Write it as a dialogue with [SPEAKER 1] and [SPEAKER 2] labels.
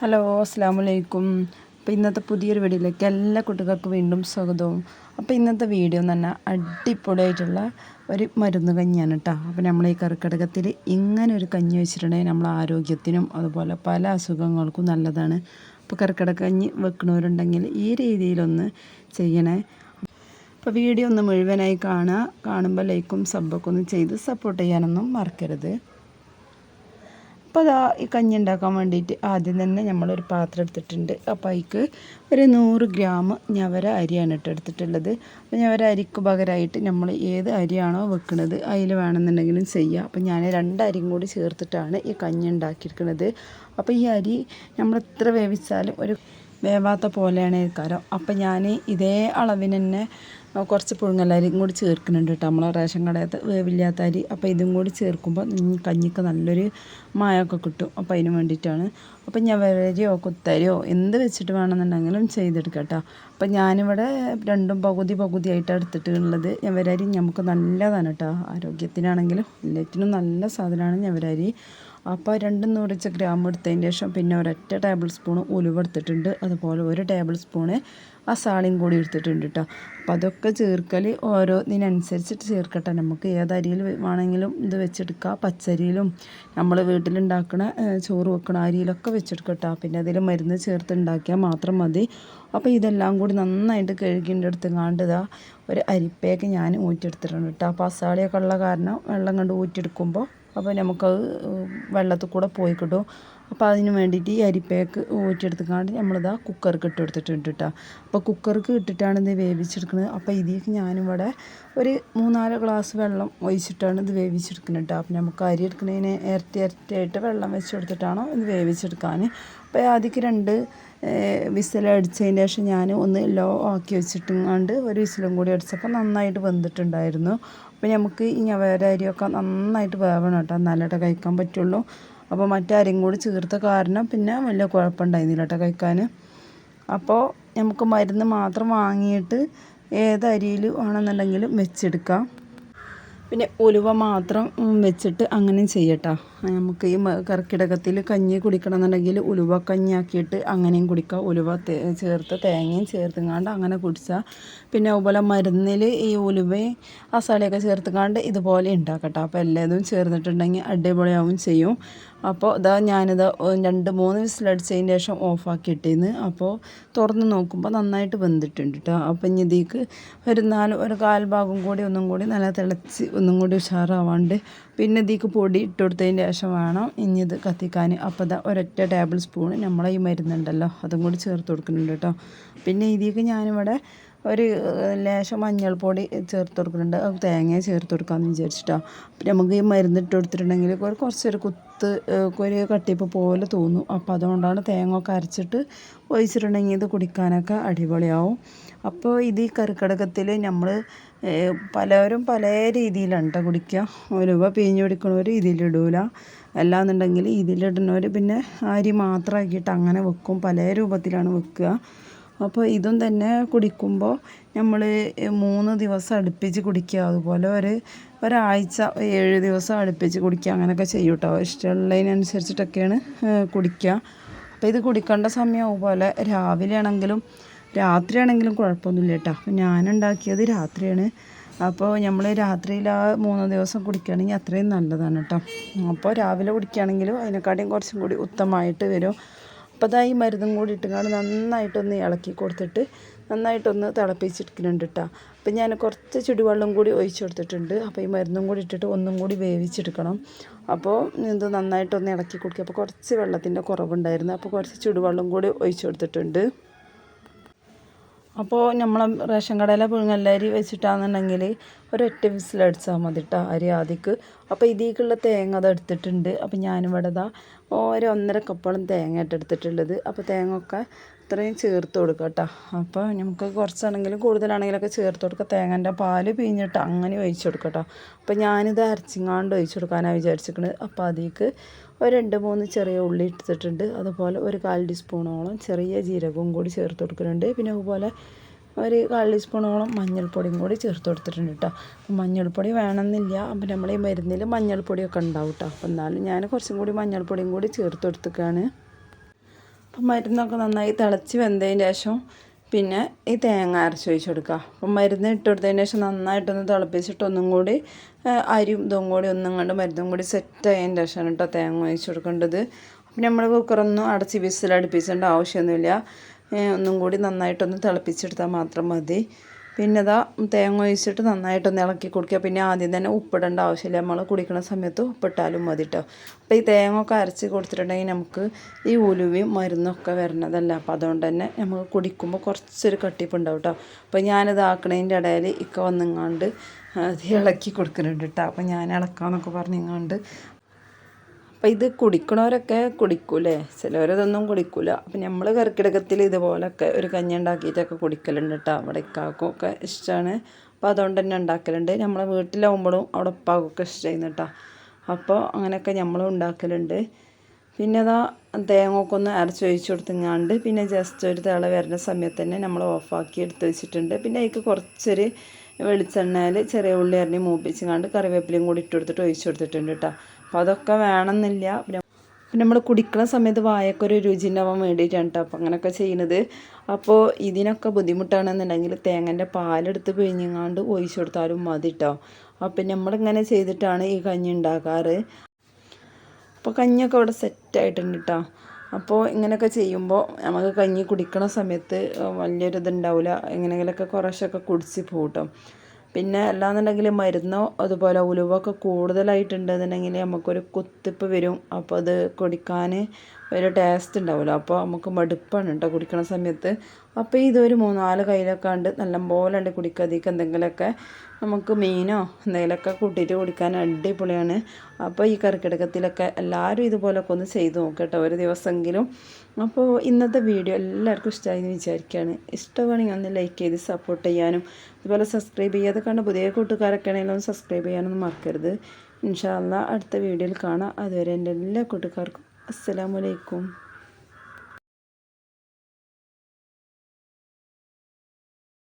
[SPEAKER 1] Hello അസ്സാം വലൈക്കും അപ്പോൾ ഇന്നത്തെ പുതിയൊരു വീഡിയോയിലേക്ക് എല്ലാ കുട്ടികൾക്കും വീണ്ടും സ്വാഗതവും. അപ്പോൾ ഇന്നത്തെ വീഡിയോ എന്ന് പറഞ്ഞാൽ അടിപൊളിയായിട്ടുള്ള ഒരു മരുന്ന് കഞ്ഞിയാണ് കേട്ടോ അപ്പോൾ നമ്മൾ ഈ കർക്കിടകത്തിൽ ഇങ്ങനെ ഒരു കഞ്ഞി വെച്ചിട്ടുണ്ടെങ്കിൽ നമ്മളെ ആരോഗ്യത്തിനും അതുപോലെ പല അസുഖങ്ങൾക്കും നല്ലതാണ്. അപ്പോൾ കർക്കിടക കഞ്ഞി വെക്കണവരുണ്ടെങ്കിൽ ഈ രീതിയിലൊന്ന് ചെയ്യണേ. അപ്പോൾ വീഡിയോ ഒന്ന് മുഴുവനായി കാണുക കാണുമ്പോൾ ലൈക്കും സബ്ബൊക്കെ ഒന്ന് ചെയ്ത് സപ്പോർട്ട് ചെയ്യാനൊന്നും മറക്കരുത്. അപ്പോൾ അതാ ഈ കഞ്ഞി ഉണ്ടാക്കാൻ വേണ്ടിയിട്ട് ആദ്യം തന്നെ നമ്മളൊരു പാത്രം എടുത്തിട്ടുണ്ട്. അപ്പോൾ അതിക്ക് ഒരു നൂറ് ഗ്രാം ഞവര അരിയാണ് ഇട്ട് എടുത്തിട്ടുള്ളത്. അപ്പോൾ ഞവര അരിക്ക് പകരമായിട്ട് നമ്മൾ ഏത് അരിയാണോ വെക്കുന്നത് അതിൽ വേണമെന്നുണ്ടെങ്കിലും ചെയ്യുക അപ്പോൾ ഞാൻ രണ്ട് അരിയും കൂടി ചേർത്തിട്ടാണ് ഈ കഞ്ഞി ഉണ്ടാക്കിയിരിക്കുന്നത് അപ്പോൾ ഈ അരി നമ്മൾ എത്ര വേവിച്ചാലും ഒരു വേവാത്ത പോലെയാണ് കാരം അപ്പം ഞാൻ ഇതേ അളവിന് തന്നെ കുറച്ച് പുഴുങ്ങലരിയും കൂടി ചേർക്കുന്നുണ്ട് കേട്ടോ നമ്മളെ റേഷൻ കടയത്ത്. വേവില്ലാത്ത അരി. അപ്പോൾ ഇതും കൂടി ചേർക്കുമ്പോൾ കഞ്ഞിക്ക് നല്ലൊരു മായമൊക്കെ കിട്ടും. അപ്പോൾ അതിന് വേണ്ടിയിട്ടാണ്. അപ്പം ഞാൻ വരരിയോ കുത്തരിയോ എന്ത് വെച്ചിട്ട് വേണമെന്നുണ്ടെങ്കിലും ചെയ്തെടുക്കാം കേട്ടോ അപ്പം ഞാനിവിടെ രണ്ടും പകുതി പകുതിയായിട്ട് എടുത്തിട്ടുള്ളത്. ഞവരരി നമുക്ക് നല്ലതാണ് കേട്ടോ ആരോഗ്യത്തിനാണെങ്കിലും എല്ലാറ്റിനും നല്ല സാധനമാണ് ഞവരരി. അപ്പോൾ രണ്ടും നുറച്ച് ഗ്രാം എടുത്തതിന് ശേഷം പിന്നെ ഒരൊറ്റ ടേബിൾ സ്പൂൺ ഉലുവ എടുത്തിട്ടുണ്ട്. അതുപോലെ ഒരു ടേബിൾ സ്പൂണ് അസാളിയും കൂടി എടുത്തിട്ടുണ്ട് കേട്ടോ അപ്പോൾ അതൊക്കെ ചേർക്കൽ ഓരോന്നിനനുസരിച്ചിട്ട് ചേർക്കട്ടെ. നമുക്ക് ഏത് അരിയിൽ വേണമെങ്കിലും ഇത് വെച്ചെടുക്കാം. പച്ചരിയിലും നമ്മൾ വീട്ടിലുണ്ടാക്കുന്ന ചോറ് വെക്കണ അരിയിലൊക്കെ വെച്ചെടുക്കട്ടോ. പിന്നെ അതിൽ മരുന്ന് ചേർത്ത് ഉണ്ടാക്കിയാൽ മാത്രം മതി. അപ്പോൾ ഇതെല്ലാം കൂടി നന്നായിട്ട് കഴുകിന്റെ അടുത്ത് കാണ്ടതാ ഒരു അരിപ്പയൊക്കെ ഞാൻ ഊറ്റിയെടുത്തിട്ടുണ്ട് കേട്ടോ അപ്പോൾ അസാളിയൊക്കെ ഉള്ള കാരണം വെള്ളം കണ്ട് ഊറ്റിയെടുക്കുമ്പോൾ അപ്പോൾ നമുക്കത് വെള്ളത്തിൽ കൂടെ പോയി കിട്ടും അപ്പോൾ അതിന് വേണ്ടിയിട്ട് ഈ അരിപ്പേക്ക് ഊറ്റിയെടുത്തുകൊണ്ട് നമ്മളിതാ കുക്കർക്ക് ഇട്ട് കൊടുത്തിട്ടുണ്ട് കേട്ടോ അപ്പോൾ കുക്കർക്ക് ഇട്ടിട്ടാണ് ഇത് വേവിച്ചെടുക്കുന്നത് അപ്പോൾ ഇതിലേക്ക് ഞാനിവിടെ ഒരു മൂന്നാൽ ഗ്ലാസ് വെള്ളം ഒഴിച്ചിട്ടാണ് ഇത് വേവിച്ചെടുക്കുന്നത് കേട്ടോ അപ്പോൾ നമുക്ക് അരി എടുക്കുന്നതിന് ഇരട്ടി ഇരട്ടിയായിട്ട് വെള്ളം വെച്ച് കൊടുത്തിട്ടാണോ ഇത് വേവിച്ചെടുക്കാൻ അപ്പോൾ ആദ്യക്ക് രണ്ട് വിസിലടിച്ചതിന് ശേഷം ഞാൻ ഒന്ന് ലോ ആക്കി വെച്ചിട്ടുണ്ട് ഒരു വിസിലും കൂടി അടിച്ചപ്പോൾ നന്നായിട്ട് വെന്തിട്ടുണ്ടായിരുന്നു. അപ്പോൾ നമുക്ക് ഈ ഞവര അരിയൊക്കെ നന്നായിട്ട് വേവണം കേട്ടോ. എന്നാലേ കഴിക്കാൻ പറ്റുള്ളൂ. അപ്പോൾ മറ്റേ കൂടി ചേർത്ത കാരണം പിന്നെ വലിയ കുഴപ്പമുണ്ടായിരുന്നില്ല കേട്ടോ കഴിക്കാൻ. അപ്പോൾ നമുക്ക് മരുന്ന് മാത്രം വാങ്ങിയിട്ട് ഏത് അരിയിൽ വേണമെന്നുണ്ടെങ്കിലും വെച്ചെടുക്കാം. പിന്നെ ഉലുവ മാത്രം വെച്ചിട്ട് അങ്ങനെ ചെയ്യട്ടോ നമുക്ക് ഈ കർക്കിടകത്തിൽ കഞ്ഞി കുടിക്കണം എന്നുണ്ടെങ്കിൽ ഉലുവ കഞ്ഞിയാക്കിയിട്ട് അങ്ങനെയും കുടിക്കാം. ഉലുവ ചേർത്ത് തേങ്ങയും ചേർത്തുങ്ങാണ്ട് അങ്ങനെ കുടിച്ചാൽ പിന്നെ അതുപോലെ മരുന്നിൽ ഈ ഉലുവയും മസാലയൊക്കെ ചേർത്തുങ്ങാണ്ട് ഇതുപോലെ ഉണ്ടാക്കട്ടെ. അപ്പോൾ എല്ലാതും ചേർന്നിട്ടുണ്ടെങ്കിൽ അടിപൊളിയാവും ചെയ്യും. അപ്പോൾ ഇതാ ഞാനിത് രണ്ട് മൂന്ന് വിസിലടിച്ചതിന് ശേഷം ഓഫാക്കി ഇട്ടിരുന്നു അപ്പോൾ തുറന്ന് നോക്കുമ്പോൾ നന്നായിട്ട് വെന്തിട്ടുണ്ട് കേട്ടോ അപ്പം ഇനി ഇതിക്ക് ഒരു നാല് ഒരു കാൽ ഭാഗം കൂടി ഒന്നും കൂടി നല്ല തിളച്ച് ഒന്നും കൂടി ഉഷാറാവാണ്ട് പിന്നെ ഇതിക്ക് പൊടി ഇട്ട് കൊടുത്തതിന് ശേഷം വേണം ഇനി ഇത് കത്തിക്കാൻ. അപ്പോൾ ഇതാ ഒരൊറ്റ ടേബിൾ സ്പൂൺ നമ്മളെ ഈ മരുന്നുണ്ടല്ലോ അതും കൂടി ചേർത്ത് കൊടുക്കുന്നുണ്ട് കേട്ടോ. പിന്നെ ഇതിക്ക് ഞാനിവിടെ ഒരു ലേശം മഞ്ഞൾപ്പൊടി ചേർത്ത് കൊടുക്കുന്നുണ്ട്. തേങ്ങ ചേർത്ത് കൊടുക്കാമെന്ന് വിചാരിച്ചിട്ടോ. നമുക്ക് ഈ മരുന്ന് ഇട്ട് കൊടുത്തിട്ടുണ്ടെങ്കിൽ കുറച്ചൊരു കുത്ത് ഒരു കട്ടിപ്പ് പോലെ തോന്നും. അപ്പോൾ അതുകൊണ്ടാണ് തേങ്ങ ഒക്കെ അരച്ചിട്ട് ഒഴിച്ചിട്ടുണ്ടെങ്കിൽ ഇത് കുടിക്കാനൊക്കെ അടിപൊളിയാവും. അപ്പോൾ ഇത് ഈ കറിക്കടകത്തിൽ നമ്മൾ പലരും പല രീതിയിലാണ് കേട്ടോ കുടിക്കുക ഒരുവ പിഴിഞ്ഞ് കുടിക്കണവർ ഇതിലിടൂല. അല്ലാന്നുണ്ടെങ്കിൽ ഇതിലിടുന്നവർ പിന്നെ അരി മാത്രമാക്കിയിട്ട് അങ്ങനെ വെക്കും. പല രൂപത്തിലാണ് വെക്കുക. അപ്പോൾ ഇതും തന്നെ കുടിക്കുമ്പോൾ നമ്മൾ മൂന്ന് ദിവസം അടുപ്പിച്ച് കുടിക്കുക. അതുപോലെ ഒരു ഒരാഴ്ച ഏഴ് ദിവസം അടുപ്പിച്ച് കുടിക്കുക. അങ്ങനെയൊക്കെ ചെയ്യും കേട്ടോ ഇഷ്ടമുള്ളതിനനുസരിച്ചിട്ടൊക്കെയാണ് കുടിക്കുക. അപ്പോൾ ഇത് കുടിക്കേണ്ട സമയം അതുപോലെ രാവിലെ ആണെങ്കിലും രാത്രി ആണെങ്കിലും കുഴപ്പമൊന്നുമില്ല കേട്ടോ. അപ്പോൾ ഞാനുണ്ടാക്കിയത് രാത്രിയാണ്. അപ്പോൾ നമ്മൾ രാത്രിയിൽ ആ മൂന്ന് ദിവസം കുടിക്കുകയാണെങ്കിൽ അത്രയും നല്ലതാണ് കേട്ടോ. അപ്പോൾ രാവിലെ കുടിക്കുകയാണെങ്കിലും അതിനെക്കാട്ടിയും കുറച്ചും കൂടി ഉത്തമമായിട്ട് വരും. അപ്പോൾ അതാ ഈ മരുന്നും കൂടി ഇട്ടുകൊണ്ട് നന്നായിട്ടൊന്ന് ഇളക്കി കൊടുത്തിട്ട് നന്നായിട്ടൊന്ന് തിളപ്പിച്ചെടുക്കുന്നുണ്ട് കേട്ടോ. അപ്പം ഞാൻ കുറച്ച് ചുടുവെള്ളം കൂടി ഒഴിച്ചു കൊടുത്തിട്ടുണ്ട്. അപ്പോൾ ഈ മരുന്നും കൂടി ഇട്ടിട്ട് ഒന്നും കൂടി വേവിച്ചെടുക്കണം. അപ്പോൾ ഇത് നന്നായിട്ടൊന്ന് ഇളക്കി കൊടുക്കുക. അപ്പോൾ കുറച്ച് വെള്ളത്തിന്റെ കുറവുണ്ടായിരുന്നു. അപ്പോൾ കുറച്ച് ചുടുവെള്ളം കൂടി ഒഴിച്ചു കൊടുത്തിട്ടുണ്ട്. അപ്പോൾ നമ്മൾ റേഷൻ കടയിലെ പുഴുങ്ങല്ലരി വെച്ചിട്ടാണെന്നുണ്ടെങ്കിൽ ഒരൊറ്റ വിസിലടിച്ചാൽ മതി കേട്ടോ അരി ആദ്യക്ക്. അപ്പോൾ ഇതിലേക്കുള്ള തേങ്ങ അത് എടുത്തിട്ടുണ്ട്. അപ്പോൾ ഞാനിവിടെ ഇതാ ഒരു ഒന്നര കപ്പോളം തേങ്ങ ഇട്ടെടുത്തിട്ടുള്ളത് അപ്പോൾ തേങ്ങ ഒക്കെ ഇത്രയും ചേർത്ത് കൊടുക്കുക കേട്ടോ. അപ്പോൾ നമുക്ക് കുറച്ചാണെങ്കിലും കൂടുതലാണെങ്കിലൊക്കെ ചേർത്ത് കൊടുക്കുക. തേങ്ങന്റെ പാൽ പിഴിഞ്ഞിട്ട് അങ്ങനെ ഒഴിച്ചു കൊടുക്കുക കേട്ടോ. അപ്പോൾ ഞാനിത് അരച്ചിങ്ങാണ്ട് ഒഴിച്ചു കൊടുക്കാനാണ് വിചാരിച്ചിരിക്കുന്നത്. അപ്പോൾ അതിലേക്ക് ഒരു രണ്ട് മൂന്ന് ചെറിയ ഉള്ളി എടുത്തിട്ടുണ്ട്. അതുപോലെ ഒരു കാൽ ടീസ്പൂണോളം ചെറിയ ജീരകവും കൂടി ചേർത്ത് കൊടുക്കുന്നുണ്ട്. പിന്നെ അതുപോലെ ഒരു കാൽ ടീസ്പൂണോളം മഞ്ഞൾപ്പൊടിയും കൂടി ചേർത്ത് കൊടുത്തിട്ടുണ്ട് കേട്ടോ. മഞ്ഞൾപ്പൊടി വേണമെന്നില്ല. അപ്പം നമ്മൾ ഈ മരുന്നിൽ മഞ്ഞൾപ്പൊടിയൊക്കെ ഉണ്ടാവും കേട്ടോ. അപ്പം എന്നാലും ഞാൻ കുറച്ചും കൂടി മഞ്ഞൾപ്പൊടിയും കൂടി ചേർത്ത് കൊടുത്തേക്കാണ് അപ്പം മരുന്നൊക്കെ നന്നായി തിളച്ച് വെന്തതിന് ശേഷം പിന്നെ ഈ തേങ്ങ അരച്ച് ഒഴിച്ച് കൊടുക്കുക അപ്പം മരുന്ന് ഇട്ട് കൊടുത്തതിന് ശേഷം നന്നായിട്ടൊന്ന് തിളപ്പിച്ചിട്ട് ഒന്നും കൂടി അരിയും ഇതും കൂടി ഒന്നും കണ്ട് മരുന്നും കൂടി സെറ്റ് ആയതിന് ശേഷമാണ് കേട്ടോ തേങ്ങ ഒഴിച്ച് കൊടുക്കേണ്ടത്. അപ്പം നമ്മൾ കുക്കറൊന്നും അടച്ച് വിസിലടുപ്പിച്ചേണ്ട ആവശ്യമൊന്നുമില്ല. ഒന്നും കൂടി നന്നായിട്ടൊന്ന് തിളപ്പിച്ചെടുത്താൽ മാത്രം മതി. പിന്നെ ഇതാ തേങ്ങ ഒഴിച്ചിട്ട് നന്നായിട്ടൊന്ന് ഇളക്കി കൊടുക്കുക. പിന്നെ ആദ്യം തന്നെ ഉപ്പിടേണ്ട ആവശ്യമില്ല. നമ്മൾ കുടിക്കുന്ന സമയത്ത് ഉപ്പിട്ടാലും മതി കേട്ടോ അപ്പോൾ ഈ തേങ്ങ ഒക്കെ അരച്ച് കൊടുത്തിട്ടുണ്ടെങ്കിൽ നമുക്ക് ഈ ഉലുവയും മരുന്നൊക്കെ വരണതല്ല. അപ്പോൾ അതുകൊണ്ട് തന്നെ നമുക്ക് കുടിക്കുമ്പോൾ കുറച്ചൊരു കട്ടിപ്പുണ്ടാവും കേട്ടോ അപ്പോൾ ഞാനിത് ആക്കണതിന്റെ ഇടയിൽ ഇക്ക വന്നിങ്ങാണ്ട് അത് ഇളക്കി കൊടുക്കുന്നുണ്ട് കേട്ടോ അപ്പോൾ ഞാൻ ഇളക്കാമെന്നൊക്കെ പറഞ്ഞിങ്ങാണ്ട് അപ്പം ഇത് കുടിക്കണവരൊക്കെ കുടിക്കൂലേ? ചിലവരതൊന്നും കുടിക്കൂല. അപ്പം നമ്മൾ കർക്കിടകത്തിൽ ഇതുപോലൊക്കെ ഒരു കഞ്ഞി ഉണ്ടാക്കിയിട്ടൊക്കെ കുടിക്കലുണ്ട് കേട്ടോ അവിടെ ഇക്കാക്കുമൊക്കെ ഇഷ്ടമാണ് അപ്പോൾ അതുകൊണ്ട് തന്നെ ഉണ്ടാക്കലുണ്ട്. നമ്മളെ വീട്ടിലാവുമ്പോഴും അവിടെ ഉപ്പാക്കൊക്കെ ഇഷ്ടമായിരുന്നു കേട്ടോ അപ്പോൾ അങ്ങനെയൊക്കെ നമ്മളും ഉണ്ടാക്കലുണ്ട്. പിന്നെ അതാ തേങ്ങയൊക്കെ ഒന്ന് അരച്ച് ഒഴിച്ച് കൊടുത്തങ്ങാണ്ട് പിന്നെ ജസ്റ്റ് ഒരു തിള വരുന്ന സമയത്ത് തന്നെ നമ്മൾ ഓഫാക്കി എടുത്ത് വെച്ചിട്ടുണ്ട്. പിന്നെ അതിൽ കുറച്ചൊരു വെളിച്ചെണ്ണയിൽ ചെറിയ ഉള്ളി അരിഞ്ഞ് മൂപ്പിച്ചങ്ങാണ്ട് കറിവേപ്പിലയും കൂടി ഇട്ട് കൊടുത്തിട്ട് ഒഴിച്ച് കൊടുത്തിട്ടുണ്ട് കേട്ടോ അപ്പോൾ അതൊക്കെ വേണമെന്നില്ല. പിന്നെ നമ്മൾ കുടിക്കുന്ന സമയത്ത് വായൊക്കെ ഒരു രുചി ഉണ്ടാവാൻ വേണ്ടിയിട്ടാണ് കേട്ടോ അപ്പോൾ അങ്ങനെയൊക്കെ ചെയ്യുന്നത് അപ്പോൾ ഇതിനൊക്കെ ബുദ്ധിമുട്ടാണെന്നുണ്ടെങ്കിൽ തേങ്ങന്റെ പാലെടുത്ത് പിഴിഞ്ഞങ്ങാണ്ട് ഒഴിച്ചു കൊടുത്താലും മതി കേട്ടോ അപ്പം നമ്മളിങ്ങനെ ചെയ്തിട്ടാണ് ഈ കഞ്ഞി ഉണ്ടാക്കാറ്. അപ്പോൾ കഞ്ഞിയൊക്കെ ഇവിടെ സെറ്റായിട്ടുണ്ട് കേട്ടോ അപ്പോൾ ഇങ്ങനെയൊക്കെ ചെയ്യുമ്പോൾ നമുക്ക് കഞ്ഞി കുടിക്കണ സമയത്ത് വലിയൊരു ഇതുണ്ടാവില്ല എങ്ങനെയെങ്കിലുമൊക്കെ കുറേശ്ശൊക്കെ കുടിച്ച് പോകും കേട്ടോ പിന്നെ അല്ലാന്നുണ്ടെങ്കിൽ മരുന്നോ അതുപോലെ ഉലുവ ഉലുവൊക്കെ കൂടുതലായിട്ടുണ്ടെന്നുണ്ടെങ്കിൽ നമുക്കൊരു കുത്തിപ്പ് വരും. അപ്പോൾ അത് കുടിക്കാൻ ഒരു ടേസ്റ്റ് ഉണ്ടാവില്ല അപ്പോൾ നമുക്ക് മടുപ്പാണ് കേട്ടോ കുടിക്കണ സമയത്ത്. അപ്പോൾ ഇതൊരു മൂന്നാൽ കയ്യിലൊക്കെ ഉണ്ട് നല്ലപോലെ ഉണ്ട് കുടിക്കുക. അതിലേക്ക് എന്തെങ്കിലുമൊക്കെ നമുക്ക് മീനോ എന്തെങ്കിലുമൊക്കെ കൂട്ടിയിട്ട് കുടിക്കാൻ അടിപൊളിയാണ്. അപ്പോൾ ഈ കറിക്കിടക്കത്തിലൊക്കെ എല്ലാവരും ഇതുപോലൊക്കെ ഒന്ന് ചെയ്ത് നോക്കട്ടോ ഒരു ദിവസമെങ്കിലും അപ്പോൾ ഇന്നത്തെ വീഡിയോ എല്ലാവർക്കും ഇഷ്ടമായി എന്ന് വിചാരിക്കുകയാണ്. ഇഷ്ടമാണെങ്കിൽ ഒന്ന് ലൈക്ക് ചെയ്ത് സപ്പോർട്ട് ചെയ്യാനും അതുപോലെ സബ്സ്ക്രൈബ് ചെയ്യാതെ കണ്ട പുതിയ കൂട്ടുകാരൊക്കെ ആണെങ്കിലും സബ്സ്ക്രൈബ് ചെയ്യാനൊന്നും മറക്കരുത്. ഇൻഷാല്ല അടുത്ത വീഡിയോയിൽ കാണാം. അതുവരെ എന്റെ എല്ലാ കൂട്ടുകാർക്കും അസ്സലാമലൈക്കും